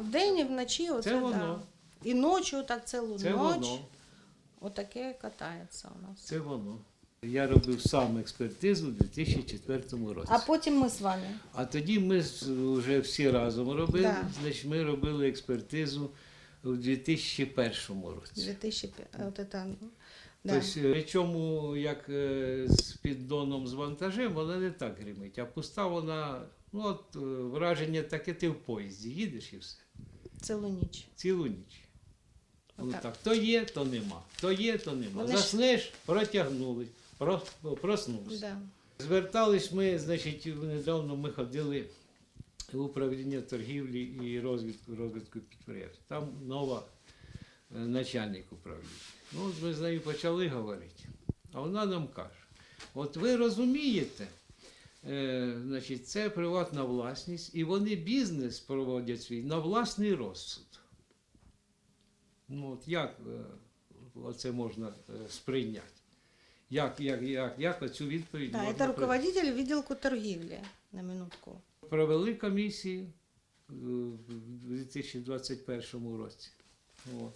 вдень і вночі оце Це воно. Да. І ночі, так цілу Це ніч. воно. Отаке катається у нас. Це воно. Я робив сам експертизу у 2004 році. А потім ми з вами. А тоді ми вже всі разом робили. Да. Значить, ми робили експертизу у 2001 році. 2005. От это, ну, да. Тобто, е, причому як е, з піддоном з вантажем, вона не так гримить, а пуста вона, ну от е, враження таке, ти в поїзді їдеш і все. Цілу ніч. Цілу ніч. Ну, Отак. так, то є, то нема. То є, то нема. Вони ж- Заснеш, протягнули, про- проснувся. Да. Звертались ми, значить, недавно ми ходили в управління торгівлі і розвитку, розвитку підприємств. Там нова е, начальник управління. Ну, от ми з нею почали говорити. А вона нам каже: от ви розумієте, значить, це приватна власність, і вони бізнес проводять свій на власний розсуд. Ну, от як е, це можна е, сприйняти? Як, як, як, як оцю відповідь Да, можна прийняти? руководитель відділку торгівлі, на минутку. Провели комісії е, в 2021 році. От.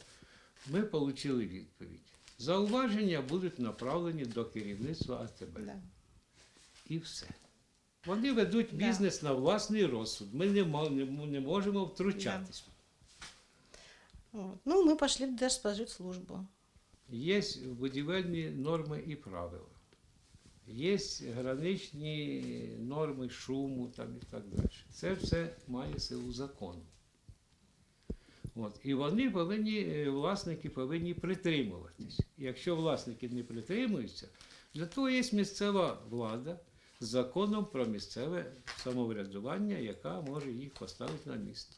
Ми отримали відповідь. Зауваження будуть направлені до керівництва АТБ. Да. І все. Вони ведуть Да. бізнес на власний розсуд. Ми не, не, не можемо втручатись. Вот. Ну, ми пішли в Держспоживслужбу. Є будівельні норми і правила. Є граничні норми шуму там і так далі. Це все має силу закону. От. І вони повинні, е, власники повинні притримуватись. Якщо власники не притримуються, для того є місцева влада законом про місцеве самоврядування, яка може їх поставити на місце.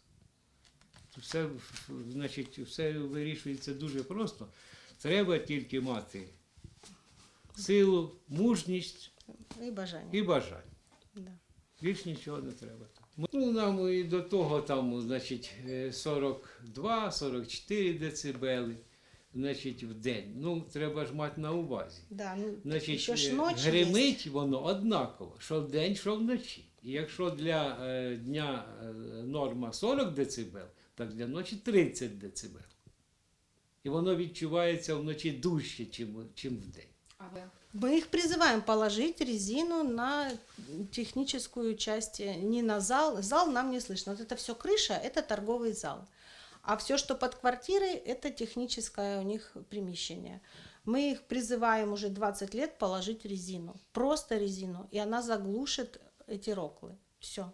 Все, значить, все вирішується дуже просто. Треба тільки мати силу, мужність І бажання. і бажання. Да. Більш нічого не треба. Ну, нам і до того там, значить, е, 42-44 децибели значить, в день. Ну, треба ж мати на увазі. Да, ну, Значить, ще ж е, ночі гримить воно однаково, що вдень, що вночі. І якщо для е, дня е, норма 40 децибел, так для ночі 30 децибел. І воно відчувається вночі дужче, чим, чим вдень. Мы их призываем положить резину на техническую часть, э, не на зал. Зал нам не слышно. Вот это все крыша, это торговый зал. А все, что под квартирой, это техническое у них примещение. Мы их призываем уже 20 лет положить резину. Просто резину. И она заглушит эти роклы. Все.